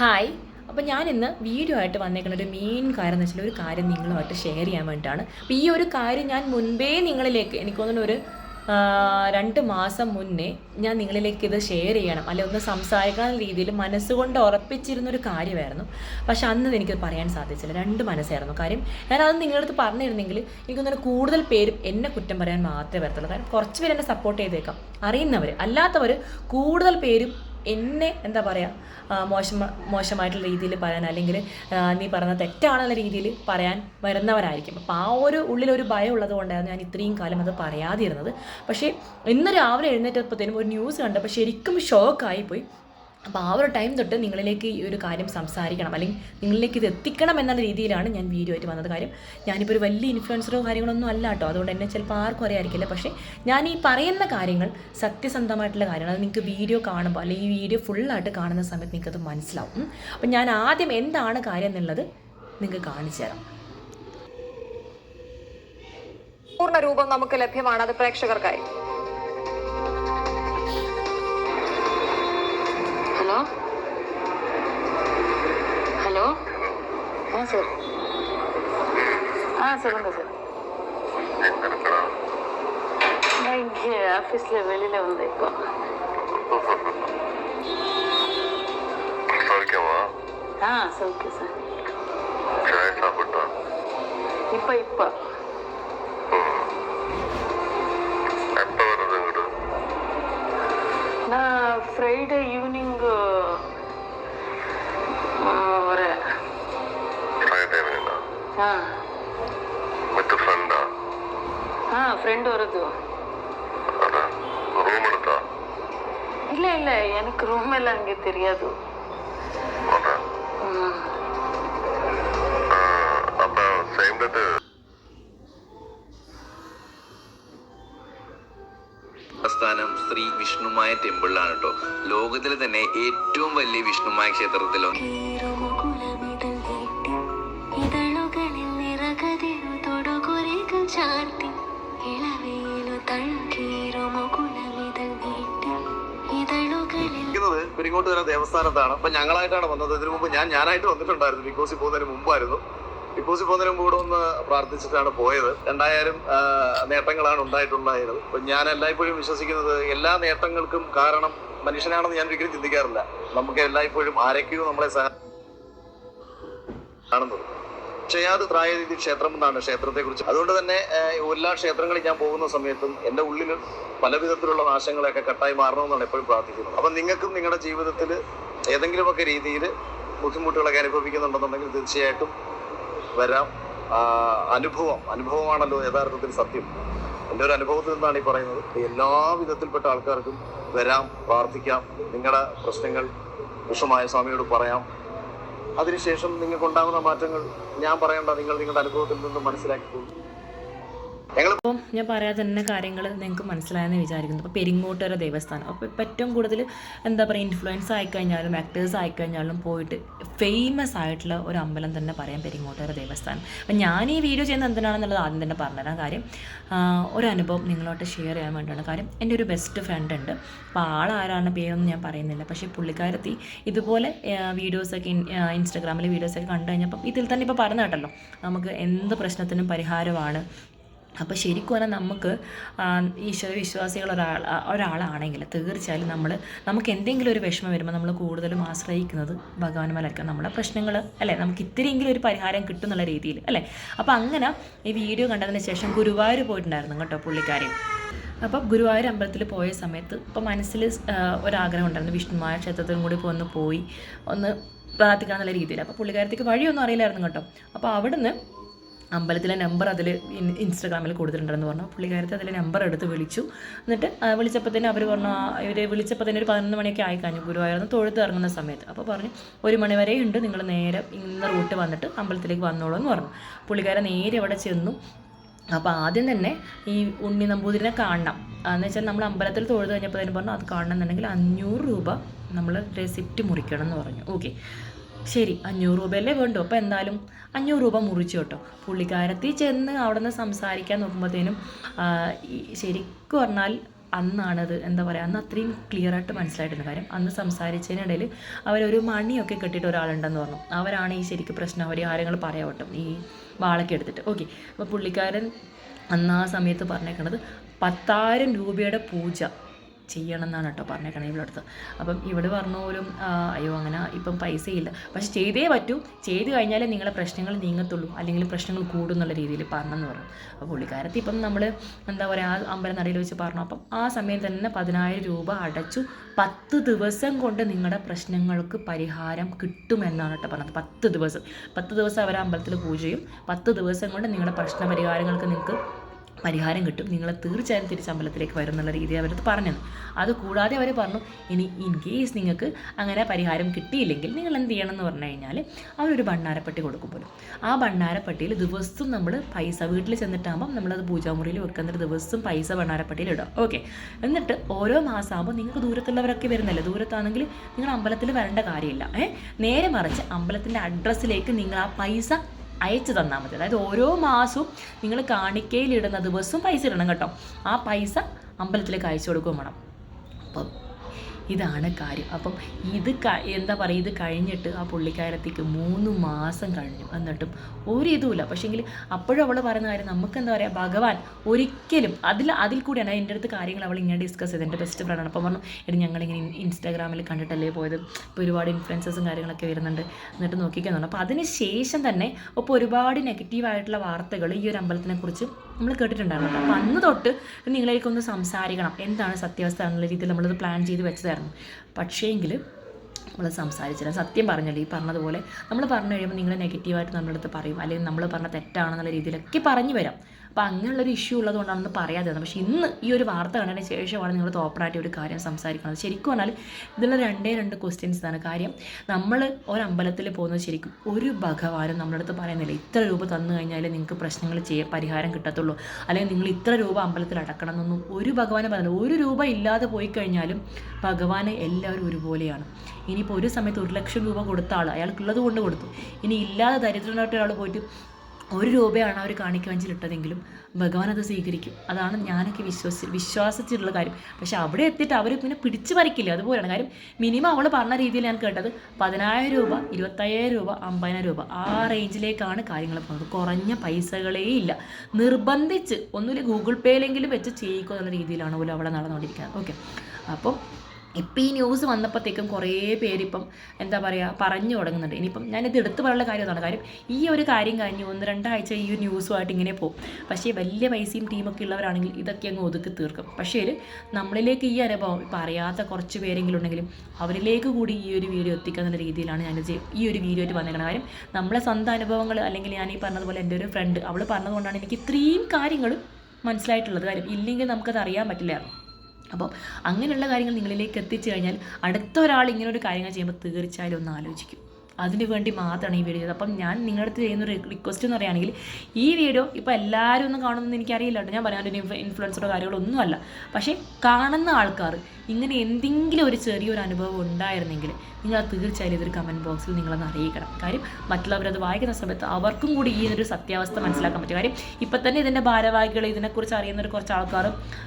Hi അപ്പോൾ ഞാൻ ഇന്ന് വീഡിയോ ആയിട്ട് വന്നേക്കുന്ന ഒരു മെയിൻ കാര്യം എന്ന് വെച്ചാൽ ഒരു കാര്യം നിങ്ങളുമായിട്ട് ഷെയർ ചെയ്യാൻ വേണ്ടിയിട്ടാണ്. അപ്പോൾ ഈ ഒരു കാര്യം ഞാൻ മുൻപേ നിങ്ങളിലേക്ക് എനിക്ക് തോന്നുന്നു ഒരു രണ്ട് മാസം മുന്നേ ഞാൻ നിങ്ങളിലേക്ക് ഇത് ഷെയർ ചെയ്യണം. അല്ലെ ഒന്ന് സംസാരിക്കാൻ രീതിയിൽ മനസ്സുകൊണ്ട് ഉറപ്പിച്ചിരുന്നൊരു കാര്യമായിരുന്നു. പക്ഷെ അന്ന് എനിക്കത് പറയാൻ സാധിച്ചില്ല. രണ്ട് മനസ്സായിരുന്നു. കാര്യം ഞാൻ അത് നിങ്ങളുടെ അടുത്ത് പറഞ്ഞിരുന്നെങ്കിൽ എനിക്കൊന്നും കൂടുതൽ പേരും എന്നെ കുറ്റം പറയാൻ മാത്രമേ വരത്തുള്ളൂ. കാരണം കുറച്ച് പേര് എന്നെ സപ്പോർട്ട് ചെയ്തേക്കാം. അറിയുന്നവർ അല്ലാത്തവർ കൂടുതൽ പേരും എന്നെ എന്താ പറയുക മോശം മോശമായിട്ടുള്ള രീതിയിൽ പറയാൻ അല്ലെങ്കിൽ നീ പറഞ്ഞ തെറ്റാണെന്ന രീതിയിൽ പറയാൻ വരുന്നവരായിരിക്കും. അപ്പോൾ ആ ഒരു ഉള്ളിലൊരു ഭയം ഉള്ളത് കൊണ്ടായിരുന്നു ഞാൻ ഇത്രയും കാലം അത് പറയാതിരുന്നത്. പക്ഷേ ഇന്ന് രാവിലെ എഴുന്നേറ്റപ്പോഴത്തേനും ഒരു ന്യൂസ് കണ്ടപ്പോൾ ശരിക്കും ഷോക്കായി പോയി അപ്പോൾ ആ ഒരു ടൈം തൊട്ട് നിങ്ങളിലേക്ക് ഈ ഒരു കാര്യം സംസാരിക്കണം. അല്ലെങ്കിൽ നിങ്ങളിലേക്ക് ഇത് എത്തിക്കണം എന്നുള്ള രീതിയിലാണ് ഞാൻ വീഡിയോ ആയിട്ട് വന്നത്. കാര്യം ഞാനിപ്പോൾ ഒരു വലിയ ഇൻഫ്ലുവൻസറോ കാര്യങ്ങളൊന്നും അല്ല കേട്ടോ. അതുകൊണ്ട് എന്നെ ചിലപ്പോൾ ആർക്കും അറിയായിരിക്കില്ല പക്ഷേ ഞാൻ ഈ പറയുന്ന കാര്യങ്ങൾ സത്യസന്ധമായിട്ടുള്ള കാര്യങ്ങൾ അത് നിങ്ങൾക്ക് വീഡിയോ കാണുമ്പോൾ അല്ലെങ്കിൽ ഈ വീഡിയോ ഫുള്ളായിട്ട് കാണുന്ന സമയത്ത് നിങ്ങൾക്കത് മനസ്സിലാവും. അപ്പം ഞാൻ ആദ്യം എന്താണ് കാര്യം എന്നുള്ളത് നിങ്ങൾക്ക് കാണിച്ചു തരാം. പൂർണ രൂപം നമുക്ക് ലഭ്യമാണ് അത് പ്രേക്ഷകർക്കായി. சார் சொல்லுங்கள் சார் நான் இங்கே ஆஃபீஸில் வெளியில் வந்தேன் இப்போ. ஆ சௌக்கியம் சார். இப்போ இப்போ. நான் ஃப்ரைடே ஈவினிங் வரேன். ஆ. ஆ ஃப்ரெண்டு வருது அதான் ரூம் எடுத்தா இல்லை இல்லை எனக்கு ரூம் எல்லாம் அங்கே தெரியாது அதான் ம் அப்போ സെയിം ഡേറ്റ് സ്ഥാനം ശ്രീ വിഷ്ണുമായ ടെമ്പിളിലാണ് കേട്ടോ ലോകത്തിലെ തന്നെ ഏറ്റവും വലിയ വിഷ്ണുമായ ക്ഷേത്രത്തിൽ ഇരിക്കുന്നത് പെരിങ്ങോട്ടുകര ദേവസ്ഥാനത്താണ് അപ്പൊ ഞങ്ങളായിട്ടാണ് വന്നത്. ഇതിനു മുമ്പ് ഞാൻ ഞാനായിട്ട് വന്നിട്ടുണ്ടായിരുന്നു. ബോസിൽ പോകുന്നതിന് മുമ്പായിരുന്നു. ബോസിൽ പോകുന്നതിന് മുമ്പ് ഒന്ന് പ്രാർത്ഥിച്ചിട്ടാണ് പോയത്. രണ്ടായിരം നേട്ടങ്ങളാണ് ഉണ്ടായിട്ടുണ്ടായത്. അപ്പൊ ഞാൻ എല്ലായ്പ്പോഴും വിശ്വസിക്കുന്നത് എല്ലാ നേട്ടങ്ങൾക്കും കാരണം മനുഷ്യനാണെന്ന് ഞാൻ ഒരിക്കലും ചിന്തിക്കാറില്ല. നമുക്ക് എല്ലായ്പ്പോഴും ആരൊക്കെയോ നമ്മളെ സഹ കാണുന്നത്. ക്ഷയാത് ത്രായതി ക്ഷേത്രം എന്നാണ് ക്ഷേത്രത്തെ കുറിച്ച് അതുകൊണ്ട് തന്നെ എല്ലാ ക്ഷേത്രങ്ങളിൽ ഞാൻ പോകുന്ന സമയത്തും എന്റെ ഉള്ളിൽ പല വിധത്തിലുള്ള നാശങ്ങളെയൊക്കെ കട്ടായി മാറണമെന്നാണ് എപ്പോഴും പ്രാർത്ഥിക്കുന്നത്. അപ്പം നിങ്ങൾക്കും നിങ്ങളുടെ ജീവിതത്തിൽ ഏതെങ്കിലുമൊക്കെ രീതിയിൽ ബുദ്ധിമുട്ടുകളൊക്കെ അനുഭവിക്കുന്നുണ്ടെന്നുണ്ടെങ്കിൽ തീർച്ചയായിട്ടും വരാം. അനുഭവം അനുഭവമാണല്ലോ യഥാർത്ഥത്തിൽ സത്യം. എന്റെ ഒരു അനുഭവത്തിൽ നിന്നാണ് ഈ പറയുന്നത്. എല്ലാ വിധത്തിൽപ്പെട്ട ആൾക്കാർക്കും വരാം പ്രാർത്ഥിക്കാം. നിങ്ങളുടെ പ്രശ്നങ്ങൾ വിഷമായ സ്വാമിയോട് പറയാം. അതിനുശേഷം നിങ്ങൾക്ക് ഉണ്ടാകുന്ന മാറ്റങ്ങൾ ഞാൻ പറയേണ്ട നിങ്ങൾ നിങ്ങളുടെ അനുഭവത്തിൽ നിന്ന് മനസ്സിലാക്കിക്കോളൂ അപ്പം ഞാൻ പറയാതെ തന്നെ കാര്യങ്ങൾ നിങ്ങൾക്ക് മനസ്സിലായെന്ന് വിചാരിക്കുന്നു. അപ്പോൾ പെരിങ്ങോട്ടുകര ദേവസ്ഥാനം. അപ്പോൾ ഇപ്പം ഏറ്റവും കൂടുതൽ എന്താ പറയുക ഇൻഫ്ലുവൻസ് ആയിക്കഴിഞ്ഞാലും ആക്ടേഴ്സ് ആയിക്കഴിഞ്ഞാലും പോയിട്ട് ഫേമസ് ആയിട്ടുള്ള ഒരു അമ്പലം തന്നെ പറയാം പെരിങ്ങോട്ടുകര ദേവസ്ഥാനം. അപ്പം ഞാൻ ഈ വീഡിയോ ചെയ്യുന്നത് എന്തിനാണെന്നുള്ളത് ആദ്യം തന്നെ പറഞ്ഞുതരാം കാര്യം. ഒരു അനുഭവം നിങ്ങളോട്ട് ഷെയർ ചെയ്യാൻ വേണ്ടിയാണ്. കാര്യം എന്റെ ഒരു ബെസ്റ്റ് ഫ്രണ്ട് ഉണ്ട്. അപ്പോൾ ആളാരാണ് പേരൊന്നും ഞാൻ പറയുന്നില്ല. പക്ഷേ പുള്ളിക്കാരത്തി ഇതുപോലെ വീഡിയോസൊക്കെ ഇൻസ്റ്റാഗ്രാമിൽ വീഡിയോസൊക്കെ കണ്ടു കഴിഞ്ഞപ്പം ഇതിൽ തന്നെ ഇപ്പോൾ പറഞ്ഞു കേട്ടല്ലോ. നമുക്ക് എന്ത് പ്രശ്നത്തിനും പരിഹാരമാണ്. അപ്പോൾ ശരിക്കും പറഞ്ഞാൽ നമുക്ക് ഈശ്വര വിശ്വാസികൾ ഒരാൾ ഒരാളാണെങ്കിൽ തീർച്ചയായും നമ്മൾ നമുക്ക് എന്തെങ്കിലും ഒരു വിഷമം വരുമ്പോൾ നമ്മൾ കൂടുതലും ആശ്രയിക്കുന്നത് ഭഗവാൻ മലക്ക നമ്മുടെ പ്രശ്നങ്ങൾ അല്ലേ? നമുക്ക് ഇത്തിരിയെങ്കിലും ഒരു പരിഹാരം കിട്ടും എന്നുള്ള രീതിയിൽ അല്ലേ? അപ്പോൾ അങ്ങനെ ഈ വീഡിയോ കണ്ടതിന് ശേഷം ഗുരുവായൂർ പോയിട്ടുണ്ടായിരുന്നു കേട്ടോ പുള്ളിക്കാരി അപ്പോൾ ഗുരുവായൂർ അമ്പലത്തിൽ പോയ സമയത്ത് ഇപ്പോൾ മനസ്സിൽ ഒരാഗ്രഹം ഉണ്ടായിരുന്നു. വിഷ്ണുമായ ക്ഷേത്രത്തിലും കൂടി ഒന്ന് പോയി ഒന്ന് പ്രാർത്ഥിക്കാന്നുള്ള രീതിയിൽ. അപ്പോൾ പുള്ളിക്കാരത്തേക്ക് വഴിയൊന്നും അറിയില്ലായിരുന്നു കേട്ടോ. അപ്പോൾ അവിടുന്ന് അമ്പലത്തിലെ നമ്പർ അതിൽ ഇൻസ്റ്റാഗ്രാമിൽ കൊടുത്തിട്ടുണ്ടെന്ന് പറഞ്ഞു. പുള്ളിക്കാരത്തെ അതിലെ നമ്പർ എടുത്ത് വിളിച്ചു. എന്നിട്ട് വിളിച്ചപ്പോൾ തന്നെ അവർ പറഞ്ഞു ഇവർ വിളിച്ചപ്പോൾ തന്നെ ഒരു പതിനൊന്ന് മണിയൊക്കെ ആയി കഴിഞ്ഞു ഗുരുവായൂർന്ന് തൊഴുത്ത് ഇറങ്ങുന്ന സമയത്ത്. അപ്പോൾ പറഞ്ഞു ഒരു മണി വരെ ഉണ്ട് നിങ്ങൾ നേരെ ഇന്ന റൂട്ട് വന്നിട്ട് അമ്പലത്തിലേക്ക് വന്നോളൂ എന്ന് പറഞ്ഞു. പുള്ളിക്കാരൻ നേരെ അവിടെ ചെന്നു. അപ്പോൾ ആദ്യം തന്നെ ഈ ഉണ്ണി നമ്പൂതിരിനെ കാണണം. എന്ന് വെച്ചാൽ നമ്മൾ അമ്പലത്തിൽ തൊഴുത് കഴിഞ്ഞപ്പോൾ തന്നെ പറഞ്ഞു അത് കാണണം എന്നുണ്ടെങ്കിൽ അഞ്ഞൂറ് രൂപ നമ്മൾ റെസിപ്റ്റ് മുറിക്കണം എന്ന് പറഞ്ഞു. ഓക്കെ ശരി അഞ്ഞൂറ് രൂപയല്ലേ വേണ്ടു. അപ്പോൾ എന്തായാലും അഞ്ഞൂറ് രൂപ മുറിച്ചു കേട്ടോ. പുള്ളിക്കാരത്തിൽ ചെന്ന് അവിടെ നിന്ന് സംസാരിക്കാൻ നോക്കുമ്പോഴത്തേനും ശരിക്കും പറഞ്ഞാൽ അന്നാണത് എന്താ പറയുക അന്ന് അത്രയും ക്ലിയർ ആയിട്ട് മനസ്സിലായിട്ടുണ്ട് കാര്യം. അന്ന് സംസാരിച്ചതിനിടയിൽ അവരൊരു മണിയൊക്കെ കെട്ടിയിട്ട് ഒരാളുണ്ടെന്ന് പറഞ്ഞു. അവരാണ് ഈ ശരിക്കും പ്രശ്നം പരിഹാരങ്ങൾ പറയാവട്ടെ ഈ വാളൊക്കെ എടുത്തിട്ട്. ഓക്കെ അപ്പോൾ പുള്ളിക്കാരൻ അന്ന് ആ സമയത്ത് പറഞ്ഞേക്കണത് പത്തായിരം രൂപയുടെ പൂജ. ചെയ്യണം എന്നാണ് കേട്ടോ പറഞ്ഞേക്കണേ അടുത്ത്. അപ്പം ഇവിടെ പറഞ്ഞ പോലും അയ്യോ അങ്ങനെ ഇപ്പം പൈസയില്ല. പക്ഷെ ചെയ്തേ പറ്റൂ. ചെയ്ത് കഴിഞ്ഞാലേ നിങ്ങളെ പ്രശ്നങ്ങൾ നീങ്ങത്തുള്ളൂ. അല്ലെങ്കിൽ പ്രശ്നങ്ങൾ കൂടും എന്നുള്ള രീതിയിൽ പറഞ്ഞെന്ന് പറഞ്ഞു. അപ്പോൾ പുള്ളിക്കാരത്തി ഇപ്പം നമ്മൾ എന്താ പറയുക ആ അമ്പലം നടയിൽ വെച്ച് പറഞ്ഞു. അപ്പം ആ സമയം തന്നെ പതിനായിരം രൂപ അടച്ചു. പത്ത് ദിവസം കൊണ്ട് നിങ്ങളുടെ പ്രശ്നങ്ങൾക്ക് പരിഹാരം കിട്ടുമെന്നാണ് കേട്ടോ പറഞ്ഞത്. പത്ത് ദിവസം. പത്ത് ദിവസം അവർ അമ്പലത്തിൽ പൂജയും. പത്ത് ദിവസം കൊണ്ട് നിങ്ങളുടെ പ്രശ്ന പരിഹാരങ്ങൾക്ക് നിങ്ങൾക്ക് പരിഹാരം കിട്ടും. നിങ്ങൾ തീർച്ചയായും തിരിച്ച് അമ്പലത്തിലേക്ക് വരും എന്നുള്ള രീതി അവരത് പറഞ്ഞത്. അതുകൂടാതെ അവർ പറഞ്ഞു ഇനി ഇൻ കേസ് നിങ്ങൾക്ക് അങ്ങനെ പരിഹാരം കിട്ടിയില്ലെങ്കിൽ നിങ്ങൾ എന്ത് ചെയ്യണം എന്ന് പറഞ്ഞു കഴിഞ്ഞാൽ അവരൊരു ഭണ്ണാരപ്പെട്ടി കൊടുക്കും പോലും. ആ ഭണ്ണാരപ്പെട്ടിയിൽ ദിവസവും നമ്മൾ പൈസ വീട്ടിൽ ചെന്നിട്ടാകുമ്പം നമ്മളത് പൂജാമുറിയിൽ വെക്കുന്നിട്ട് ദിവസവും പൈസ ഭണ്ണാരപ്പെട്ടിയിൽ ഇടാം ഓക്കെ എന്നിട്ട് ഓരോ മാസം മാസമാകുമ്പോൾ നിങ്ങൾക്ക് ദൂരത്തുള്ളവരൊക്കെ വരുന്നല്ലേ? ദൂരത്താണെങ്കിൽ നിങ്ങൾ അമ്പലത്തിൽ വരേണ്ട കാര്യമില്ല. ഏഹ്? നേരെ മറിച്ച് അമ്പലത്തിന്റെ അഡ്രസ്സിലേക്ക് നിങ്ങൾ ആ പൈസ അയച്ചു തന്നാൽ മതി. അതായത് ഓരോ മാസവും നിങ്ങൾ കാണിക്കയിലിടുന്ന ദിവസവും പൈസ ഇടണം കേട്ടോ. ആ പൈസ അമ്പലത്തിലേക്ക് അയച്ചു കൊടുക്കുകയും വേണം. അപ്പം ഇതാണ് കാര്യം. അപ്പം ഇത് എന്താ പറയുക ഇത് കഴിഞ്ഞിട്ട് ആ പുള്ളിക്കാരത്തേക്ക് മൂന്ന് മാസം കഴിഞ്ഞു. എന്നിട്ടും ഒരു ഇതുമില്ല പക്ഷേങ്കിൽ അപ്പോഴും അവൾ പറയുന്ന കാര്യം നമുക്ക് എന്താ പറയുക ഭഗവാൻ ഒരിക്കലും അതിൽ അതിൽ കൂടിയാണ് എന്റെ അടുത്ത് കാര്യങ്ങൾ അവൾ ഇങ്ങനെ ഡിസ്കസ് ചെയ്ത് എന്റെ ബെസ്റ്റ് ഫ്രണ്ടാണ് അപ്പം പറഞ്ഞു എടി ഞങ്ങളിങ്ങനെ ഇൻസ്റ്റാഗ്രാമിൽ കണ്ടിട്ടല്ലേ പോയത്? ഇപ്പോൾ ഒരുപാട് ഇൻഫ്ലുവൻസസും കാര്യങ്ങളൊക്കെ വരുന്നുണ്ട്. എന്നിട്ട് നോക്കിക്കുന്നുണ്ട് അപ്പോൾ അതിന് ശേഷം തന്നെ ഇപ്പോൾ ഒരുപാട് നെഗറ്റീവായിട്ടുള്ള വാർത്തകൾ ഈ ഒരു അമ്പലത്തിനെ കുറിച്ച് നമ്മൾ കേട്ടിട്ടുണ്ടായിരുന്നു അപ്പോൾ അന്ന് തൊട്ട് നിങ്ങളേക്കൊന്ന് സംസാരിക്കണം. എന്താണ് സത്യാവസ്ഥ എന്നുള്ള രീതിയിൽ നമ്മളത് പ്ലാൻ ചെയ്ത് വെച്ചതായിരുന്നു. പക്ഷേങ്കിൽ നമ്മൾ സംസാരിച്ചില്ല സത്യം പറഞ്ഞല്ലോ ഈ പറഞ്ഞതുപോലെ നമ്മൾ പറഞ്ഞു കഴിയുമ്പോൾ നിങ്ങൾ നെഗറ്റീവായിട്ട് നമ്മുടെ അടുത്ത് പറയും. അല്ലെങ്കിൽ നമ്മൾ പറഞ്ഞ തെറ്റാണെന്നുള്ള രീതിയിലൊക്കെ പറഞ്ഞു വരാം. അപ്പോൾ അങ്ങനെയുള്ളൊരു ഇഷ്യൂ ഉള്ളതുകൊണ്ടാണെന്ന് പറയാതെ പക്ഷേ ഇന്ന് ഈ ഒരു വാർത്ത കണ്ടതിന് ശേഷമാണ് നിങ്ങൾ തോപ്പറായിട്ട് ഒരു കാര്യം സംസാരിക്കുന്നത്. ശരിക്കും പറഞ്ഞാൽ ഇതിലുള്ള രണ്ടേ രണ്ട് ക്വസ്റ്റ്യൻസ് ആണ് കാര്യം നമ്മൾ ഒരമ്പലത്തിൽ പോകുന്നത് ശരിക്കും ഒരു ഭഗവാനും നമ്മുടെ അടുത്ത് പറയുന്നില്ല. ഇത്ര രൂപ തന്നു കഴിഞ്ഞാൽ നിങ്ങൾക്ക് പ്രശ്നങ്ങൾ ചെയ്യാൻ പരിഹാരം കിട്ടത്തുള്ളൂ. അല്ലെങ്കിൽ നിങ്ങൾ ഇത്ര രൂപ അമ്പലത്തിൽ അടക്കണം എന്നൊന്നും ഒരു ഭഗവാനും പറയുന്നില്ല. ഒരു രൂപ ഇല്ലാതെ പോയി കഴിഞ്ഞാലും ഭഗവാന് എല്ലാവരും ഒരുപോലെയാണ്. ഇനിയിപ്പോൾ ഒരു സമയത്ത് ഒരു ലക്ഷം രൂപ കൊടുത്ത ആൾ അയാൾക്കുള്ളത് കൊണ്ട് കൊടുത്തു. ഇനി ഇല്ലാതെ ദരിദ്രനായിട്ട് ഒരാൾ പോയിട്ട് ഒരു രൂപയാണ് അവർ കാണിക്കവഞ്ചിലിട്ടതെങ്കിലും ഭഗവാൻ അത് സ്വീകരിക്കും. അതാണ് ഞാനൊക്കെ വിശ്വസി വിശ്വാസിച്ചിട്ടുള്ള കാര്യം. പക്ഷെ അവിടെ എത്തിയിട്ട് അവർ പിന്നെ പിടിച്ചു പറിക്കില്ല അതുപോലെയാണ്. കാര്യം മിനിമം അവൾ പറഞ്ഞ രീതിയിൽ ഞാൻ കേട്ടത് പതിനായിരം രൂപ ഇരുപത്തയ്യായിരം രൂപ അമ്പതിനായിരം രൂപ ആ റേഞ്ചിലേക്കാണ് കാര്യങ്ങൾ പോകുന്നത്. കുറഞ്ഞ പൈസകളേ ഇല്ല. നിർബന്ധിച്ച് ഒന്നുമില്ല ഗൂഗിൾ പേയിലെങ്കിലും വെച്ച് ചെയ്യിക്കുക എന്നുള്ള രീതിയിലാണ് പോലും അവിടെ നടന്നുകൊണ്ടിരിക്കുന്നത്. ഓക്കെ അപ്പം ഇപ്പം ഈ ന്യൂസ് വന്നപ്പോഴത്തേക്കും കുറേ പേരിപ്പം എന്താ പറയുക പറഞ്ഞു തുടങ്ങുന്നുണ്ട്. ഇനിയിപ്പം ഞാനിത് എടുത്തു പറയാനുള്ള കാര്യം അതാണ് കാര്യം ഈ ഒരു കാര്യം കഴിഞ്ഞ് ഒന്ന് രണ്ടാഴ്ച ഈ ഒരു ന്യൂസുമായിട്ട് ഇങ്ങനെ പോകും. പക്ഷേ വലിയ പൈസയും ടീമൊക്കെ ഉള്ളവരാണെങ്കിൽ ഇതൊക്കെ അങ്ങ് ഒതുക്കി തീർക്കും. പക്ഷേ നമ്മളിലേക്ക് ഈ അനുഭവം ഇപ്പം അറിയാത്ത കുറച്ച് പേരെങ്കിലും ഉണ്ടെങ്കിലും അവരിലേക്ക് കൂടി ഈ ഒരു വീഡിയോ എത്തിക്കുന്ന രീതിയിലാണ് ഞാൻ ഈ ഒരു വീഡിയോ ആയിട്ട് വന്നേക്കുന്ന കാര്യം നമ്മളെ സ്വന്തം അനുഭവങ്ങൾ അല്ലെങ്കിൽ ഞാൻ ഈ പറഞ്ഞതുപോലെ എന്റെ ഒരു ഫ്രണ്ട് അവൾ പറഞ്ഞതുകൊണ്ടാണ് എനിക്ക് ഇത്രയും കാര്യങ്ങൾ മനസ്സിലായിട്ടുള്ളത്. കാര്യം ഇല്ലെങ്കിൽ നമുക്കത് അറിയാൻ പറ്റില്ല. അപ്പം അങ്ങനെയുള്ള കാര്യങ്ങൾ നിങ്ങളിലേക്ക് എത്തിച്ചു കഴിഞ്ഞാൽ അടുത്ത ഒരാൾ ഇങ്ങനെ ഒരു കാര്യങ്ങൾ ചെയ്യുമ്പോൾ തീർച്ചയായും ഒന്ന് ആലോചിക്കും. അതിന് വേണ്ടി മാത്രമാണ് ഈ വീഡിയോ ചെയ്തത്. അപ്പം ഞാൻ നിങ്ങളുടെ അടുത്ത് ചെയ്യുന്ന ഒരു റിക്വസ്റ്റ് എന്ന് പറയുകയാണെങ്കിൽ ഈ വീഡിയോ ഇപ്പോൾ എല്ലാവരും ഒന്നും കാണുമെന്ന് എനിക്കറിയില്ല കേട്ടോ. ഞാൻ പറയാൻ ഒരു കാര്യങ്ങളൊന്നുമല്ല പക്ഷേ കാണുന്ന ആൾക്കാർ ഇങ്ങനെ എന്തെങ്കിലും ഒരു ചെറിയൊരു അനുഭവം ഉണ്ടായിരുന്നെങ്കിൽ നിങ്ങൾ തീർച്ചയായും ഇതൊരു കമന്റ് ബോക്സിൽ നിങ്ങളൊന്ന് അറിയിക്കണം. കാര്യം മറ്റുള്ളവരത് വായിക്കുന്ന സമയത്ത് അവർക്കും കൂടി ഈ ഒരു സത്യാവസ്ഥ മനസ്സിലാക്കാൻ പറ്റും. കാര്യം ഇപ്പം തന്നെ ഇതിന്റെ ഭാരവാഹികൾ ഇതിനെക്കുറിച്ച് അറിയുന്ന ഒരു കുറച്ച് ആൾക്കാർ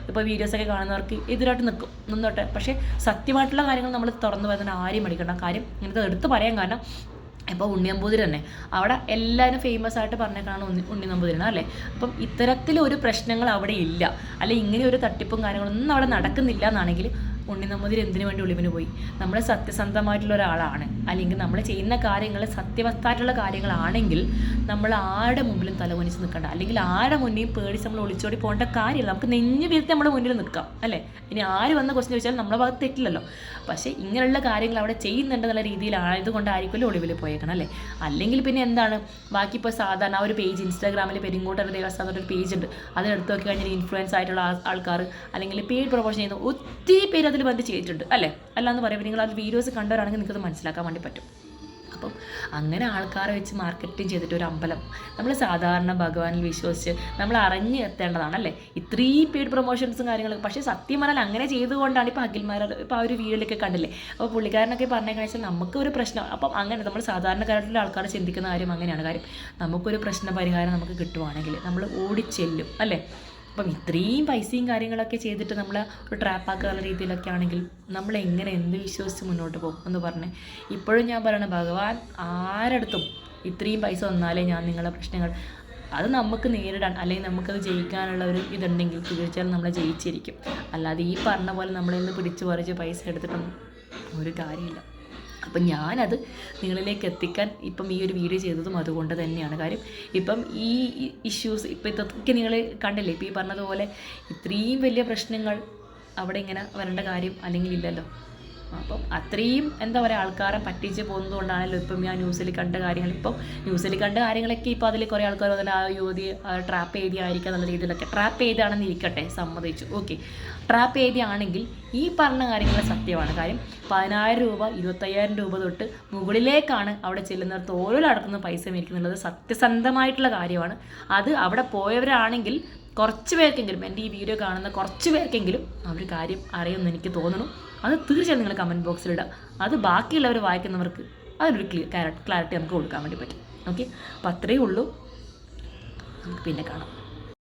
ഇപ്പോൾ വീഡിയോസൊക്കെ കാണുന്നവർക്ക് എതിരായിട്ട് നിൽക്കും നിന്നോട്ടെ. പക്ഷേ സത്യമായിട്ടുള്ള കാര്യങ്ങൾ നമ്മൾ തുറന്നു വരുന്നതിന് ആരെയും മടിക്കണം കാര്യം ഇങ്ങനത്തെ എടുത്ത് പറയാൻ കാരണം ഇപ്പോൾ ഉണ്ണിയമ്പൂതിരി തന്നെ അവിടെ എല്ലാവരും ഫേമസ് ആയിട്ട് പറഞ്ഞേക്കാണ് ഉണ്ണി ഉണ്ണി നമ്പൂതിരിയാണ് അല്ലേ? അപ്പം ഇത്തരത്തിലൊരു പ്രശ്നങ്ങൾ അവിടെ ഇല്ല. അല്ലെ ഇങ്ങനെ ഒരു തട്ടിപ്പും കാര്യങ്ങളൊന്നും അവിടെ നടക്കുന്നില്ല എന്നാണെങ്കിൽ ഉണ്ണി നമ്പൂതിരി എന്തിനു വേണ്ടി ഒളിവിന് പോയി? നമ്മൾ സത്യസന്ധമായിട്ടുള്ള ഒരാളാണ്. അല്ലെങ്കിൽ നമ്മൾ ചെയ്യുന്ന കാര്യങ്ങൾ സത്യവസ്ഥായിട്ടുള്ള കാര്യങ്ങളാണെങ്കിൽ നമ്മൾ ആരുടെ മുമ്പിലും തലകുനിച്ച് നിൽക്കണ്ട. അല്ലെങ്കിൽ ആരുടെ മുന്നിൽ പേടിച്ച് നമ്മൾ ഒളിച്ചോടി പോകേണ്ട കാര്യമില്ല. നമുക്ക് നെഞ്ഞു വീഴ്ത്തി നമ്മുടെ മുന്നിൽ നിൽക്കാം അല്ലേ? ഇനി ആര് വന്ന ക്വസ്റ്റ്യൻ ചോദിച്ചാൽ നമ്മളെ ഭാഗത്ത് തെറ്റില്ലല്ലോ. പക്ഷേ ഇങ്ങനെയുള്ള കാര്യങ്ങൾ അവിടെ ചെയ്യുന്നുണ്ടെന്നുള്ള രീതിയിലായതുകൊണ്ടായിരിക്കുമല്ലോ ഒളിവിൽ പോയേക്കണം അല്ലേ? അല്ലെങ്കിൽ പിന്നെ എന്താണ്? ബാക്കി ഇപ്പോൾ സാധാരണ ആ ഒരു പേജ് ഇൻസ്റ്റാഗ്രാമിൽ പെരിങ്ങോട്ടർ ദേവസ്ഥാനം ഒരു പേജ് ഉണ്ട് അത് നോക്കി കഴിഞ്ഞാൽ ഇൻഫ്ലുവൻസ് ആയിട്ടുള്ള ആൾക്കാർ അല്ലെങ്കിൽ പേര് പ്രൊമോഷൻ ചെയ്യുന്ന ഒത്തിരി പേര് അതിൽ വന്ന് ചെയ്തിട്ടുണ്ട് അല്ലേ? അല്ലാന്ന് പറയുമ്പോൾ നിങ്ങൾ അത് വീഡിയോസ് കണ്ടവരാണെങ്കിൽ നിങ്ങൾക്കത് മനസ്സിലാക്കാൻ വേണ്ടി പറ്റും. അപ്പം അങ്ങനെ ആൾക്കാരെ വെച്ച് മാർക്കറ്റിംഗ് ചെയ്തിട്ട് ഒരു അമ്പലം. നമ്മൾ സാധാരണ ഭഗവാനിൽ വിശ്വസിച്ച് നമ്മൾ അറിഞ്ഞ് എത്തേണ്ടതാണ് അല്ലേ? ഇത്രയും പെയ്ഡ് പ്രൊമോഷൻസും കാര്യങ്ങളൊക്കെ പക്ഷേ സത്യം പറഞ്ഞാൽ അങ്ങനെ ചെയ്തുകൊണ്ടാണ് ഇപ്പോൾ അഖിൽമാർ ഇപ്പോൾ ആ ഒരു വീഡിയോയിലൊക്കെ കണ്ടില്ലേ? അപ്പോൾ പുള്ളിക്കാരനൊക്കെ പറഞ്ഞു വെച്ചാൽ നമുക്ക് ഒരു പ്രശ്നം. അപ്പം അങ്ങനെ നമ്മൾ സാധാരണക്കാരായിട്ടുള്ള ആൾക്കാർ ചിന്തിക്കുന്ന കാര്യം അങ്ങനെയാണ്. കാര്യം നമുക്കൊരു പ്രശ്ന പരിഹാരം നമുക്ക് കിട്ടുവാണെങ്കിൽ നമ്മൾ ഓടിച്ചെല്ലും. അല്ലേ? അപ്പം ഇത്രയും പൈസയും കാര്യങ്ങളൊക്കെ ചെയ്തിട്ട് നമ്മൾ ഒരു ട്രാപ്പാക്കാനുള്ള രീതിയിലൊക്കെ ആണെങ്കിൽ നമ്മൾ എങ്ങനെ എന്ത് വിശ്വസിച്ച് മുന്നോട്ട് പോകും എന്ന് പറഞ്ഞ്. ഇപ്പോഴും ഞാൻ പറയണ ഭഗവാൻ ആരടുത്തും ഇത്രയും പൈസ വന്നാലേ ഞാൻ നിങ്ങളുടെ പ്രശ്നങ്ങൾ അത് നമുക്ക് നേരിടാൻ അല്ലെങ്കിൽ നമുക്കത് ജയിക്കാനുള്ള ഒരു ഇതുണ്ടെങ്കിൽ തീർച്ചയായും നമ്മൾ ജയിച്ചിരിക്കും. അല്ലാതെ ഈ പറഞ്ഞ പോലെ നമ്മളിൽ നിന്ന് പിടിച്ചു പറിച്ച് പൈസ എടുത്തിട്ടൊന്നും ഒരു കാര്യമില്ല. അപ്പം ഞാനത് നിങ്ങളിലേക്ക് എത്തിക്കാൻ ഇപ്പം ഈ ഒരു വീഡിയോ ചെയ്തതും അതുകൊണ്ട് തന്നെയാണ്. കാര്യം ഇപ്പം ഈ ഇഷ്യൂസ് ഇപ്പം ഇതൊക്കെ നിങ്ങൾ കണ്ടില്ലേ? ഇപ്പം ഈ പറഞ്ഞതുപോലെ ഇത്രയും വലിയ പ്രശ്നങ്ങൾ അവിടെ ഇങ്ങനെ വരേണ്ട കാര്യം അല്ലെങ്കിൽ ഇല്ലല്ലോ അപ്പം അത്രയും എന്താ പറയുക ആൾക്കാരെ പറ്റിച്ച് പോകുന്നതുകൊണ്ടാണല്ലോ ഇപ്പം ഞാൻ ന്യൂസിൽ കണ്ട കാര്യങ്ങൾ. ഇപ്പം ന്യൂസിൽ കണ്ട കാര്യങ്ങളൊക്കെ ഇപ്പോൾ അതിൽ കുറേ ആൾക്കാർ അതിൽ ആ യുവതി ട്രാപ്പ് ചെയ്തിയായിരിക്കാം എന്നുള്ള രീതിയിലൊക്കെ ട്രാപ്പ് ചെയ്താണെന്ന് ഇരിക്കട്ടെ സമ്മതിച്ചു. ഓക്കെ. ട്രാപ്പ് ചെയ്തിയാണെങ്കിൽ ഈ പറഞ്ഞ കാര്യങ്ങൾ സത്യമാണ്. കാര്യം പതിനായിരം രൂപ ഇരുപത്തയ്യായിരം രൂപ തൊട്ട് മുകളിലേക്കാണ് അവിടെ ചെല്ലുന്നിടത്ത് ഓരോ അടക്കുന്ന പൈസ മേടിക്കുന്നുള്ളത്. സത്യസന്ധമായിട്ടുള്ള കാര്യമാണ്. അത് അവിടെ പോയവരാണെങ്കിൽ കുറച്ച് പേർക്കെങ്കിലും എന്റെ ഈ വീഡിയോ കാണുന്ന കുറച്ച് പേർക്കെങ്കിലും ആ ഒരു കാര്യം അറിയുമെന്ന് എനിക്ക് തോന്നുന്നു. അത് തീർച്ചയായും നിങ്ങൾ കമന്റ് ബോക്സിലിടുക അത് ബാക്കിയുള്ളവർ വായിക്കുന്നവർക്ക് അതിനൊരു ക്ലിയർ ക്ലാരിറ്റി നമുക്ക് കൊടുക്കാൻ വേണ്ടി പറ്റും. ഓക്കെ അപ്പോൾ അത്രയേ ഉള്ളൂ. പിന്നെ കാണാം.